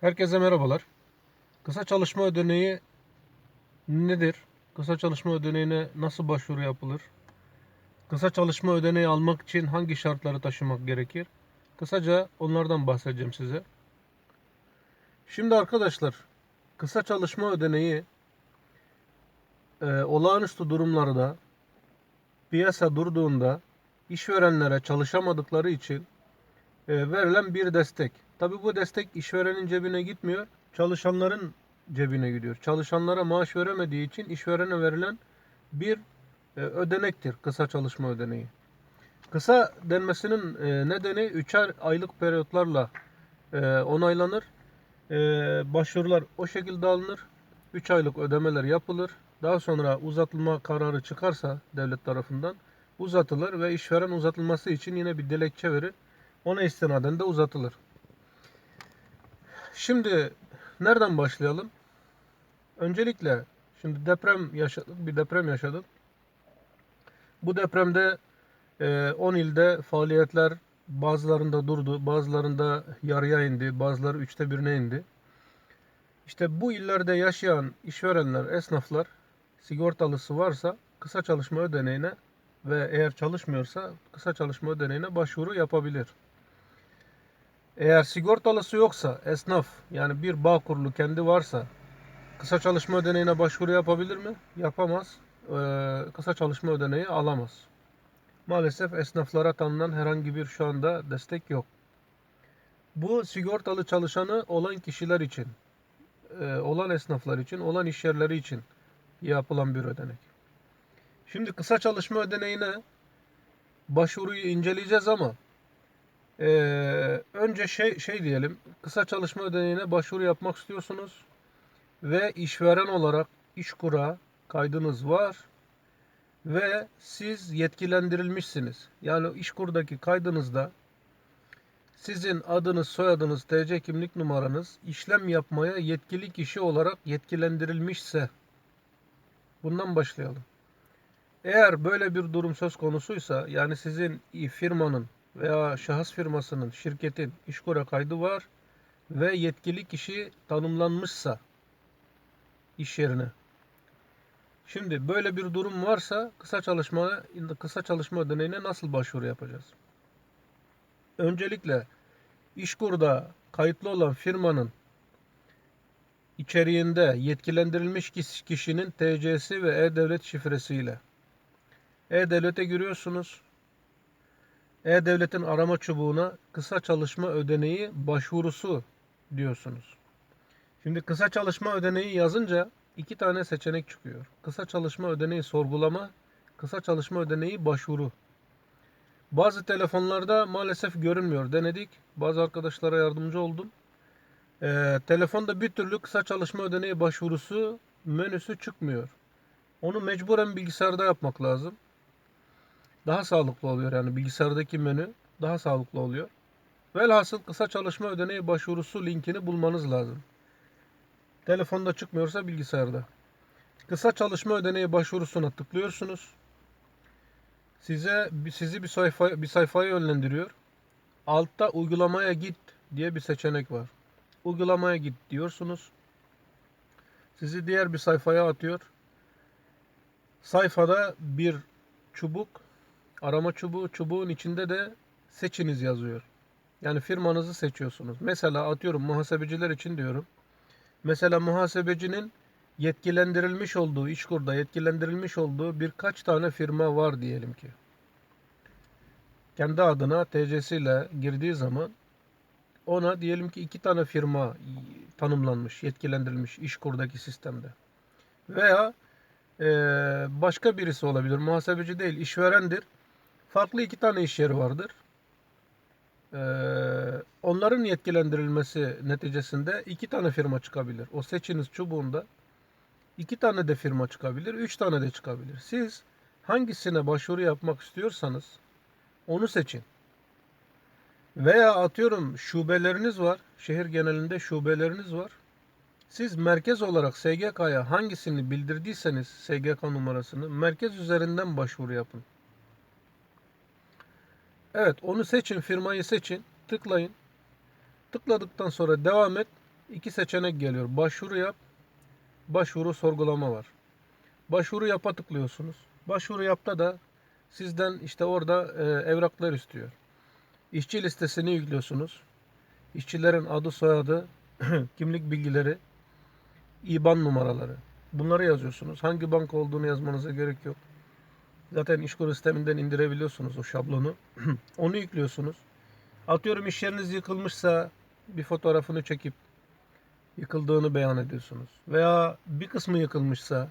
Herkese merhabalar. Kısa çalışma ödeneği nedir? Kısa çalışma ödeneğine nasıl başvuru yapılır? Kısa çalışma ödeneği almak için hangi şartları taşımak gerekir? Kısaca onlardan bahsedeceğim size. Şimdi arkadaşlar, kısa çalışma ödeneği e, olağanüstü durumlarda piyasa durduğunda işverenlere çalışamadıkları için verilen bir destek. Tabi bu destek işverenin cebine gitmiyor, çalışanların cebine gidiyor. Çalışanlara maaş veremediği için işverene verilen bir e, ödenektir kısa çalışma ödeneği. Kısa denmesinin e, nedeni 3 aylık periyotlarla e, onaylanır. E, başvurular o şekilde alınır. 3 aylık ödemeler yapılır. Daha sonra uzatılma kararı çıkarsa devlet tarafından uzatılır ve işveren uzatılması için yine bir dilekçe verir. Ona istinaden de uzatılır. Şimdi nereden başlayalım? Öncelikle şimdi deprem yaşadık, bir deprem yaşadık. Bu depremde e, 10 ilde faaliyetler bazılarında durdu, bazılarında yarıya indi, bazıları üçte birine indi. İşte bu illerde yaşayan işverenler, esnaflar sigortalısı varsa kısa çalışma ödeneğine ve eğer çalışmıyorsa kısa çalışma ödeneğine başvuru yapabilir. Eğer sigortalısı yoksa esnaf yani bir bağ kurulu kendi varsa kısa çalışma ödeneğine başvuru yapabilir mi? Yapamaz. Ee, kısa çalışma ödeneği alamaz. Maalesef esnaflara tanınan herhangi bir şu anda destek yok. Bu sigortalı çalışanı olan kişiler için, e, olan esnaflar için, olan iş yerleri için yapılan bir ödenek. Şimdi kısa çalışma ödeneğine başvuruyu inceleyeceğiz ama ee, önce şey şey diyelim. Kısa çalışma ödeneğine başvuru yapmak istiyorsunuz ve işveren olarak İşkur'a kaydınız var ve siz yetkilendirilmişsiniz. Yani İşkur'daki kaydınızda sizin adınız, soyadınız, TC kimlik numaranız işlem yapmaya yetkili kişi olarak yetkilendirilmişse bundan başlayalım. Eğer böyle bir durum söz konusuysa yani sizin firmanın veya şahıs firmasının, şirketin işkura kaydı var ve yetkili kişi tanımlanmışsa iş yerine. Şimdi böyle bir durum varsa kısa çalışma kısa çalışma ödeneğine nasıl başvuru yapacağız? Öncelikle İşkur'da kayıtlı olan firmanın içeriğinde yetkilendirilmiş kişinin TC'si ve E-Devlet şifresiyle E-Devlet'e giriyorsunuz. E-Devlet'in arama çubuğuna kısa çalışma ödeneği başvurusu diyorsunuz. Şimdi kısa çalışma ödeneği yazınca iki tane seçenek çıkıyor. Kısa çalışma ödeneği sorgulama, kısa çalışma ödeneği başvuru. Bazı telefonlarda maalesef görünmüyor. Denedik. Bazı arkadaşlara yardımcı oldum. Ee, telefonda bir türlü kısa çalışma ödeneği başvurusu menüsü çıkmıyor. Onu mecburen bilgisayarda yapmak lazım daha sağlıklı oluyor. Yani bilgisayardaki menü daha sağlıklı oluyor. Velhasıl kısa çalışma ödeneği başvurusu linkini bulmanız lazım. Telefonda çıkmıyorsa bilgisayarda. Kısa çalışma ödeneği başvurusuna tıklıyorsunuz. Size sizi bir sayfa bir sayfaya yönlendiriyor. Altta uygulamaya git diye bir seçenek var. Uygulamaya git diyorsunuz. Sizi diğer bir sayfaya atıyor. Sayfada bir çubuk Arama çubuğu, çubuğun içinde de seçiniz yazıyor. Yani firmanızı seçiyorsunuz. Mesela atıyorum muhasebeciler için diyorum. Mesela muhasebecinin yetkilendirilmiş olduğu, işkurda yetkilendirilmiş olduğu birkaç tane firma var diyelim ki. Kendi adına TC'siyle girdiği zaman ona diyelim ki iki tane firma tanımlanmış, yetkilendirilmiş işkurdaki sistemde. Veya başka birisi olabilir. Muhasebeci değil, işverendir farklı iki tane iş yeri vardır. Ee, onların yetkilendirilmesi neticesinde iki tane firma çıkabilir. O seçiniz çubuğunda iki tane de firma çıkabilir, üç tane de çıkabilir. Siz hangisine başvuru yapmak istiyorsanız onu seçin. Veya atıyorum şubeleriniz var. Şehir genelinde şubeleriniz var. Siz merkez olarak SGK'ya hangisini bildirdiyseniz SGK numarasını merkez üzerinden başvuru yapın. Evet onu seçin firmayı seçin. Tıklayın. Tıkladıktan sonra devam et. iki seçenek geliyor. Başvuru yap, başvuru sorgulama var. Başvuru yapa tıklıyorsunuz. Başvuru yapta da sizden işte orada e, evraklar istiyor. İşçi listesini yüklüyorsunuz. İşçilerin adı, soyadı, kimlik bilgileri, IBAN numaraları. Bunları yazıyorsunuz. Hangi banka olduğunu yazmanıza gerek yok. Zaten İşkur sisteminden indirebiliyorsunuz o şablonu. Onu yüklüyorsunuz. Atıyorum iş yeriniz yıkılmışsa bir fotoğrafını çekip yıkıldığını beyan ediyorsunuz. Veya bir kısmı yıkılmışsa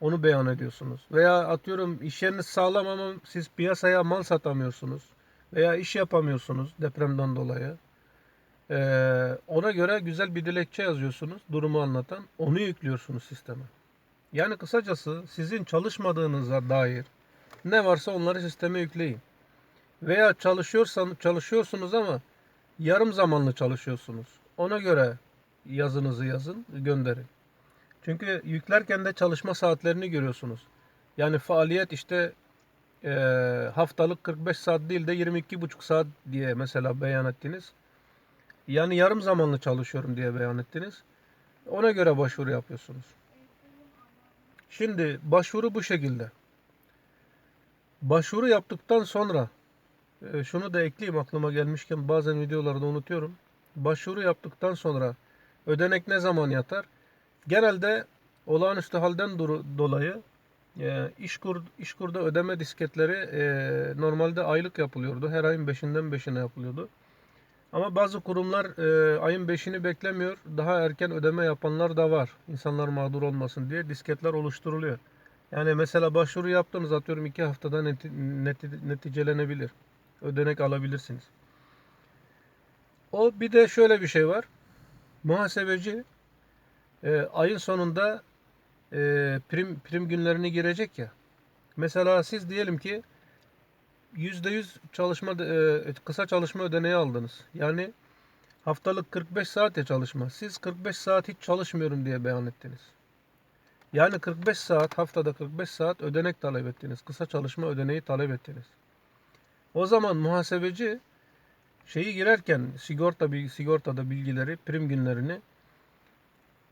onu beyan ediyorsunuz. Veya atıyorum iş yeriniz sağlam ama siz piyasaya mal satamıyorsunuz. Veya iş yapamıyorsunuz depremden dolayı. Ee, ona göre güzel bir dilekçe yazıyorsunuz. Durumu anlatan. Onu yüklüyorsunuz sisteme. Yani kısacası sizin çalışmadığınıza dair ne varsa onları sisteme yükleyin. Veya çalışıyorsan çalışıyorsunuz ama yarım zamanlı çalışıyorsunuz. Ona göre yazınızı yazın, gönderin. Çünkü yüklerken de çalışma saatlerini görüyorsunuz. Yani faaliyet işte eee, haftalık 45 saat değil de 22,5 saat diye mesela beyan ettiniz. Yani yarım zamanlı çalışıyorum diye beyan ettiniz. Ona göre başvuru yapıyorsunuz. Şimdi başvuru bu şekilde. Başvuru yaptıktan sonra e, şunu da ekleyeyim aklıma gelmişken bazen videolarda unutuyorum. Başvuru yaptıktan sonra ödenek ne zaman yatar? Genelde olağanüstü halden dolayı e, İşkur, ödeme disketleri e, normalde aylık yapılıyordu. Her ayın 5'inden 5'ine yapılıyordu. Ama bazı kurumlar e, ayın 5'ini beklemiyor. Daha erken ödeme yapanlar da var. İnsanlar mağdur olmasın diye disketler oluşturuluyor. Yani mesela başvuru yaptınız atıyorum 2 haftada neti- neti- neticelenebilir. Ödenek alabilirsiniz. O bir de şöyle bir şey var. Muhasebeci e, ayın sonunda e, prim prim günlerini girecek ya. Mesela siz diyelim ki %100 çalışma e, kısa çalışma ödeneği aldınız. Yani haftalık 45 saat ya çalışma. Siz 45 saat hiç çalışmıyorum diye beyan ettiniz. Yani 45 saat haftada 45 saat ödenek talep ettiniz. Kısa çalışma ödeneği talep ettiniz. O zaman muhasebeci şeyi girerken sigorta bil- sigortada bilgileri, prim günlerini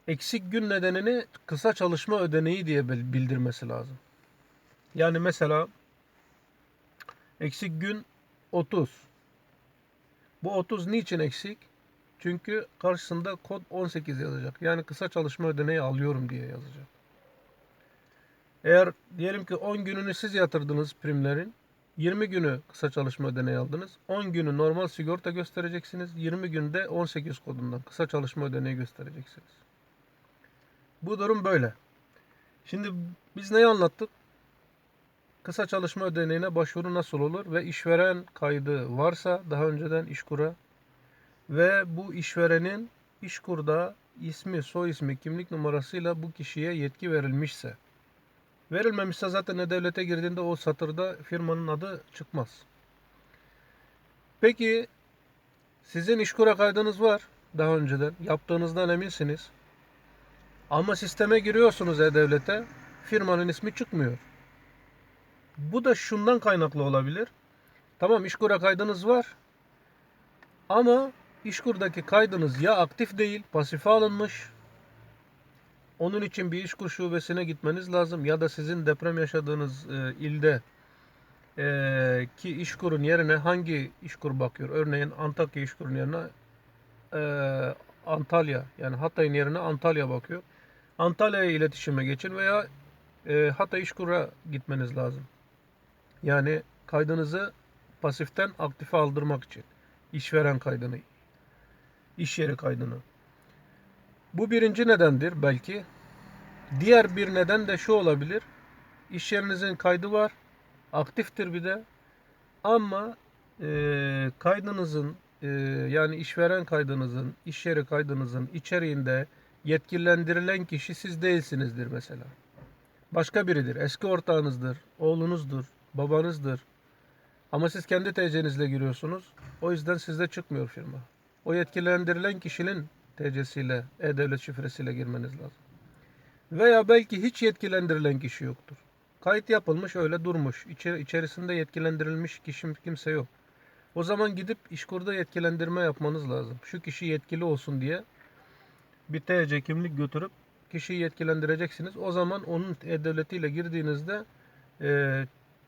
eksik gün nedenini kısa çalışma ödeneği diye bil- bildirmesi lazım. Yani mesela eksik gün 30. Bu 30 niçin eksik? Çünkü karşısında kod 18 yazacak. Yani kısa çalışma ödeneği alıyorum diye yazacak. Eğer diyelim ki 10 gününü siz yatırdınız primlerin. 20 günü kısa çalışma ödeneği aldınız. 10 günü normal sigorta göstereceksiniz. 20 günde 18 kodundan kısa çalışma ödeneği göstereceksiniz. Bu durum böyle. Şimdi biz neyi anlattık? Kısa çalışma ödeneğine başvuru nasıl olur ve işveren kaydı varsa daha önceden işkura ve bu işverenin işkurda ismi, soy ismi, kimlik numarasıyla bu kişiye yetki verilmişse verilmemişse zaten e-devlete girdiğinde o satırda firmanın adı çıkmaz. Peki sizin işkura kaydınız var daha önceden yaptığınızdan eminsiniz. Ama sisteme giriyorsunuz e-devlete firmanın ismi çıkmıyor. Bu da şundan kaynaklı olabilir. Tamam işkura kaydınız var. Ama işkurdaki kaydınız ya aktif değil, pasife alınmış. Onun için bir işkur şubesine gitmeniz lazım ya da sizin deprem yaşadığınız e, ilde e, ki işkurun yerine hangi işkur bakıyor? Örneğin Antakya işkurun yerine e, Antalya yani Hatay'ın yerine Antalya bakıyor. Antalya'ya iletişime geçin veya e, Hatay işkura gitmeniz lazım. Yani kaydınızı pasiften aktife aldırmak için. işveren kaydını, iş yeri kaydını. Bu birinci nedendir belki. Diğer bir neden de şu olabilir. İş yerinizin kaydı var. Aktiftir bir de. Ama e, kaydınızın e, yani işveren kaydınızın, iş yeri kaydınızın içeriğinde yetkilendirilen kişi siz değilsinizdir mesela. Başka biridir. Eski ortağınızdır, oğlunuzdur, babanızdır. Ama siz kendi TC'nizle giriyorsunuz. O yüzden sizde çıkmıyor firma. O yetkilendirilen kişinin TC'siyle, e-devlet şifresiyle girmeniz lazım. Veya belki hiç yetkilendirilen kişi yoktur. Kayıt yapılmış öyle durmuş. İçer, içerisinde yetkilendirilmiş kişi kimse yok. O zaman gidip işkurda yetkilendirme yapmanız lazım. Şu kişi yetkili olsun diye bir TC kimlik götürüp kişiyi yetkilendireceksiniz. O zaman onun e-devletiyle girdiğinizde e,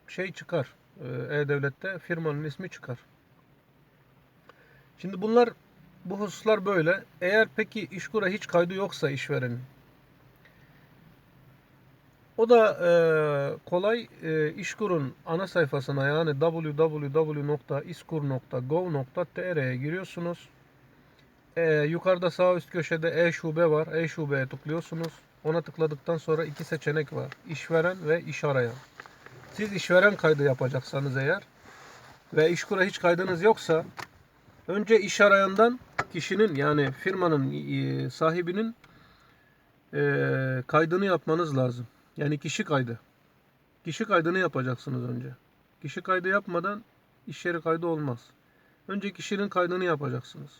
şey çıkar. E, E-Devlet'te firmanın ismi çıkar. Şimdi bunlar bu hususlar böyle. Eğer peki İşkur'a hiç kaydı yoksa işverenin o da e, kolay e, İşkur'un ana sayfasına yani www.iskur.gov.tr'ye giriyorsunuz. E, yukarıda sağ üst köşede e-şube var. E-şubeye tıklıyorsunuz. Ona tıkladıktan sonra iki seçenek var. İşveren ve iş arayan. Siz işveren kaydı yapacaksanız eğer ve İşkur'a hiç kaydınız yoksa önce iş arayandan kişinin yani firmanın e, sahibinin e, kaydını yapmanız lazım. Yani kişi kaydı. Kişi kaydını yapacaksınız önce. Kişi kaydı yapmadan iş yeri kaydı olmaz. Önce kişinin kaydını yapacaksınız.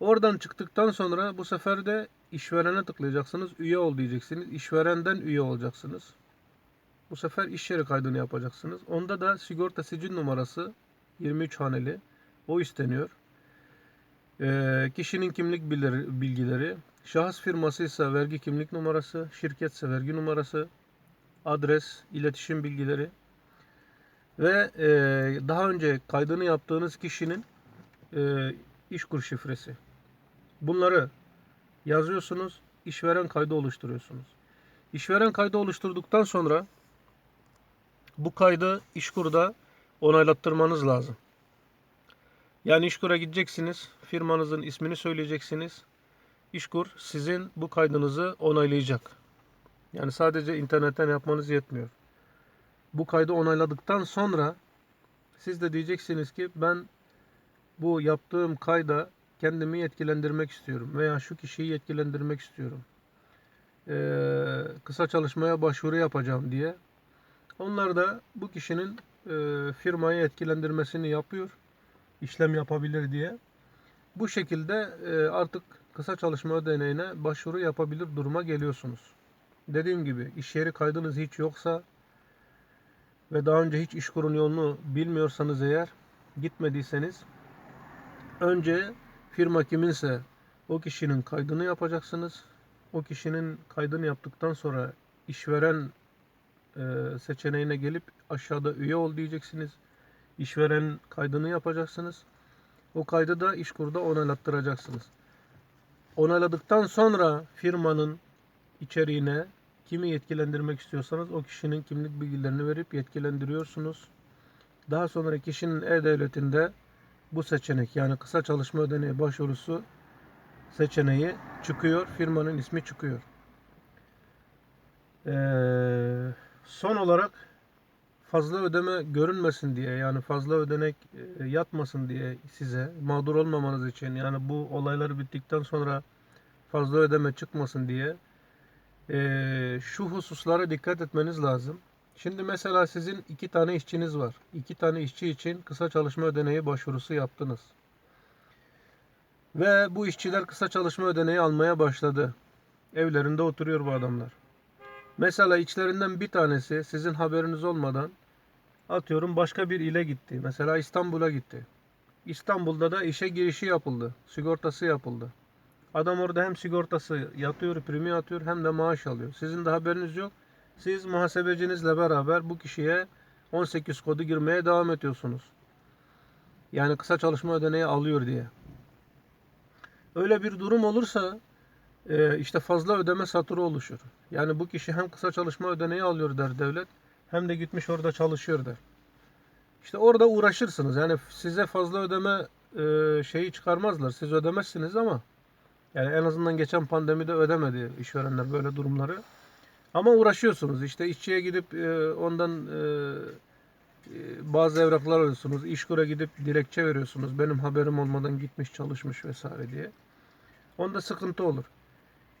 Oradan çıktıktan sonra bu sefer de işverene tıklayacaksınız. Üye ol diyeceksiniz. İşverenden üye olacaksınız. Bu sefer iş yeri kaydını yapacaksınız. Onda da sigorta sicil numarası 23 haneli. O isteniyor. Ee, kişinin kimlik bilgileri- şahıs firması ise vergi kimlik numarası, şirketse vergi numarası, adres, iletişim bilgileri ve e, daha önce kaydını yaptığınız kişinin e, işkur şifresi. Bunları yazıyorsunuz, işveren kaydı oluşturuyorsunuz. İşveren kaydı oluşturduktan sonra bu kaydı İşkur'da onaylattırmanız lazım. Yani İşkur'a gideceksiniz, firmanızın ismini söyleyeceksiniz. İşkur sizin bu kaydınızı onaylayacak. Yani sadece internetten yapmanız yetmiyor. Bu kaydı onayladıktan sonra siz de diyeceksiniz ki ben bu yaptığım kayda kendimi yetkilendirmek istiyorum veya şu kişiyi yetkilendirmek istiyorum. Ee, kısa çalışmaya başvuru yapacağım diye. Onlar da bu kişinin e, firmayı yetkilendirmesini yapıyor. işlem yapabilir diye. Bu şekilde e, artık kısa çalışma ödeneğine başvuru yapabilir duruma geliyorsunuz. Dediğim gibi iş yeri kaydınız hiç yoksa ve daha önce hiç işkurun yolunu bilmiyorsanız eğer gitmediyseniz önce firma kiminse o kişinin kaydını yapacaksınız. O kişinin kaydını yaptıktan sonra işveren e, seçeneğine gelip aşağıda üye ol diyeceksiniz. İşveren kaydını yapacaksınız. O kaydı da İşkur'da onaylattıracaksınız. Onayladıktan sonra firmanın içeriğine kimi yetkilendirmek istiyorsanız o kişinin kimlik bilgilerini verip yetkilendiriyorsunuz. Daha sonra kişinin e-devletinde bu seçenek yani kısa çalışma ödeneği başvurusu seçeneği çıkıyor. Firmanın ismi çıkıyor. Ee, son olarak fazla ödeme görünmesin diye yani fazla ödenek e, yatmasın diye size mağdur olmamanız için yani bu olaylar bittikten sonra fazla ödeme çıkmasın diye e, şu hususlara dikkat etmeniz lazım. Şimdi mesela sizin iki tane işçiniz var. İki tane işçi için kısa çalışma ödeneği başvurusu yaptınız. Ve bu işçiler kısa çalışma ödeneği almaya başladı. Evlerinde oturuyor bu adamlar. Mesela içlerinden bir tanesi sizin haberiniz olmadan atıyorum başka bir ile gitti. Mesela İstanbul'a gitti. İstanbul'da da işe girişi yapıldı. Sigortası yapıldı. Adam orada hem sigortası yatıyor, primi yatıyor hem de maaş alıyor. Sizin de haberiniz yok. Siz muhasebecinizle beraber bu kişiye 18 kodu girmeye devam ediyorsunuz. Yani kısa çalışma ödeneği alıyor diye. Öyle bir durum olursa işte fazla ödeme satırı oluşur. Yani bu kişi hem kısa çalışma ödeneği alıyor der devlet hem de gitmiş orada çalışıyor der. İşte orada uğraşırsınız. Yani size fazla ödeme e, şeyi çıkarmazlar. Siz ödemezsiniz ama yani en azından geçen pandemide ödemedi işverenler böyle durumları. Ama uğraşıyorsunuz. İşte işçiye gidip e, ondan e, bazı evraklar alıyorsunuz. İşkura gidip dilekçe veriyorsunuz. Benim haberim olmadan gitmiş çalışmış vesaire diye. Onda sıkıntı olur.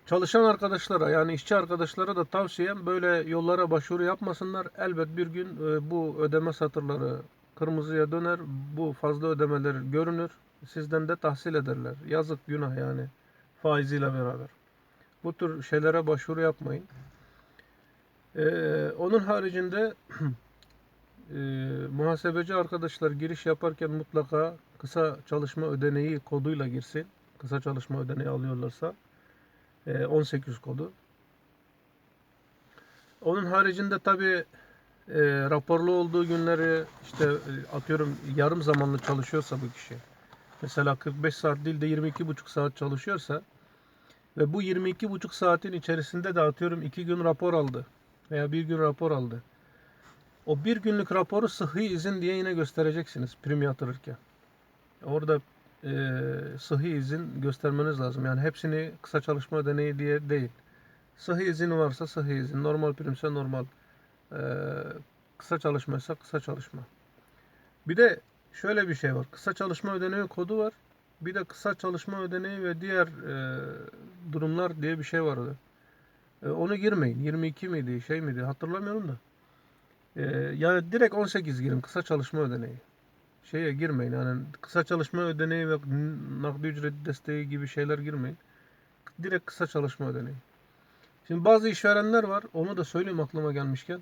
Çalışan arkadaşlara yani işçi arkadaşlara da tavsiyem böyle yollara başvuru yapmasınlar. Elbet bir gün e, bu ödeme satırları kırmızıya döner. Bu fazla ödemeler görünür. Sizden de tahsil ederler. Yazık günah yani faiziyle beraber. Bu tür şeylere başvuru yapmayın. Ee, onun haricinde e, muhasebeci arkadaşlar giriş yaparken mutlaka kısa çalışma ödeneği koduyla girsin. Kısa çalışma ödeneği alıyorlarsa. E, 18 kodu. Onun haricinde tabii e, raporlu olduğu günleri işte e, atıyorum yarım zamanlı çalışıyorsa bu kişi. Mesela 45 saat değil de 22,5 saat çalışıyorsa ve bu 22,5 saatin içerisinde de atıyorum 2 gün rapor aldı veya bir gün rapor aldı. O bir günlük raporu sıhhi izin diye yine göstereceksiniz prim yatırırken. Orada sıhhi izin göstermeniz lazım. Yani hepsini kısa çalışma ödeneği diye değil. Sıhhi izin varsa sıhhi izin, normal primse normal, e, kısa çalışmaysa kısa çalışma. Bir de şöyle bir şey var. Kısa çalışma ödeneği kodu var. Bir de kısa çalışma ödeneği ve diğer e, durumlar diye bir şey vardı. E, onu girmeyin. 22 miydi, şey miydi hatırlamıyorum da. E, yani direkt 18 girin kısa çalışma ödeneği. Şeye girmeyin. Yani kısa çalışma ödeneği ve nakdi ücret desteği gibi şeyler girmeyin. Direkt kısa çalışma ödeneği. Şimdi bazı işverenler var. Onu da söyleyeyim aklıma gelmişken.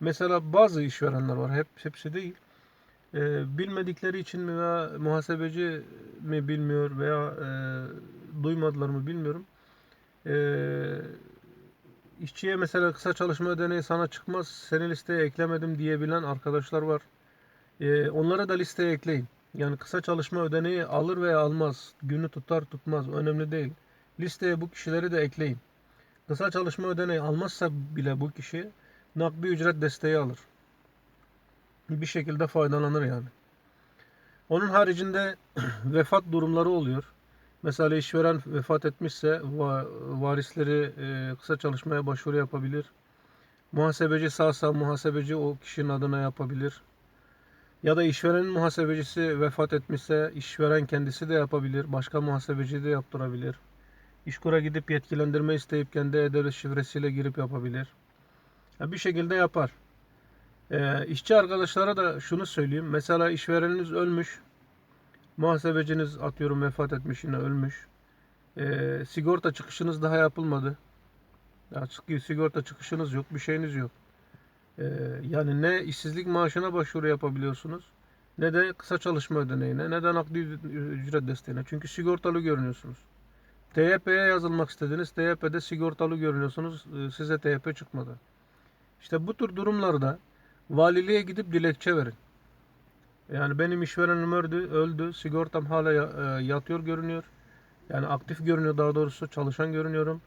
Mesela bazı işverenler var. Hep hepsi değil. Ee, bilmedikleri için mi veya muhasebeci mi bilmiyor veya e, duymadılar mı bilmiyorum. Ee, işçiye mesela kısa çalışma ödeneği sana çıkmaz, seni listeye eklemedim diyebilen arkadaşlar var. Ee, onlara da listeye ekleyin. Yani kısa çalışma ödeneği alır veya almaz, günü tutar tutmaz önemli değil. Listeye bu kişileri de ekleyin. Kısa çalışma ödeneği almazsa bile bu kişi nakdi ücret desteği alır. Bir şekilde faydalanır yani. Onun haricinde vefat durumları oluyor. Mesela işveren vefat etmişse va- varisleri e, kısa çalışmaya başvuru yapabilir. Muhasebeci sağsa muhasebeci o kişinin adına yapabilir. Ya da işverenin muhasebecisi vefat etmişse işveren kendisi de yapabilir. Başka muhasebeci de yaptırabilir. İşkur'a gidip yetkilendirme isteyip kendi e-devlet şifresiyle girip yapabilir. Ya bir şekilde yapar. Ee, işçi arkadaşlara da şunu söyleyeyim. Mesela işvereniniz ölmüş. Muhasebeciniz atıyorum vefat etmiş yine ölmüş. Ee, sigorta çıkışınız daha yapılmadı. Ya sigorta çıkışınız yok, bir şeyiniz yok. Ee, yani ne işsizlik maaşına başvuru yapabiliyorsunuz, ne de kısa çalışma ödeneğine, ne de nakdi ücret desteğine. Çünkü sigortalı görünüyorsunuz. TYP'ye yazılmak istediniz, TYP'de sigortalı görünüyorsunuz, ee, size TYP çıkmadı. İşte bu tür durumlarda valiliğe gidip dilekçe verin. Yani benim işverenim öldü, öldü. Sigortam hala e, yatıyor görünüyor. Yani aktif görünüyor daha doğrusu çalışan görünüyorum.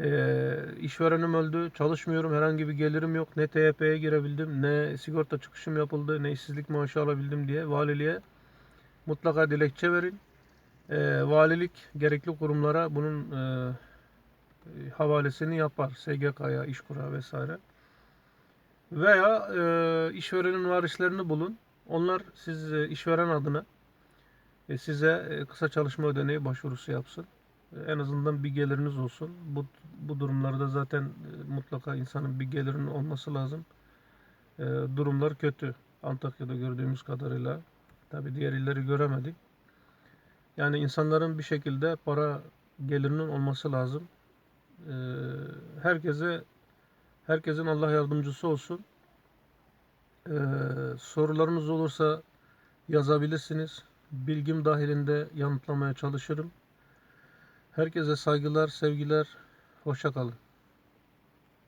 Ee, işverenim öldü, çalışmıyorum, herhangi bir gelirim yok. Ne TYP'ye girebildim, ne sigorta çıkışım yapıldı, ne işsizlik maaşı alabildim diye valiliğe mutlaka dilekçe verin. Ee, valilik gerekli kurumlara bunun e, e, havalesini yapar. SGK'ya, İşkur'a vesaire. Veya e, işverenin varislerini bulun. Onlar siz e, işveren adına e, size e, kısa çalışma ödeneği başvurusu yapsın. En azından bir geliriniz olsun. Bu, bu durumlarda zaten e, mutlaka insanın bir gelirinin olması lazım. E, durumlar kötü. Antakya'da gördüğümüz kadarıyla. Tabi diğer illeri göremedik. Yani insanların bir şekilde para gelirinin olması lazım. E, herkese herkesin Allah yardımcısı olsun. E, sorularınız olursa yazabilirsiniz. Bilgim dahilinde yanıtlamaya çalışırım. Herkese saygılar, sevgiler. Hoşça kalın.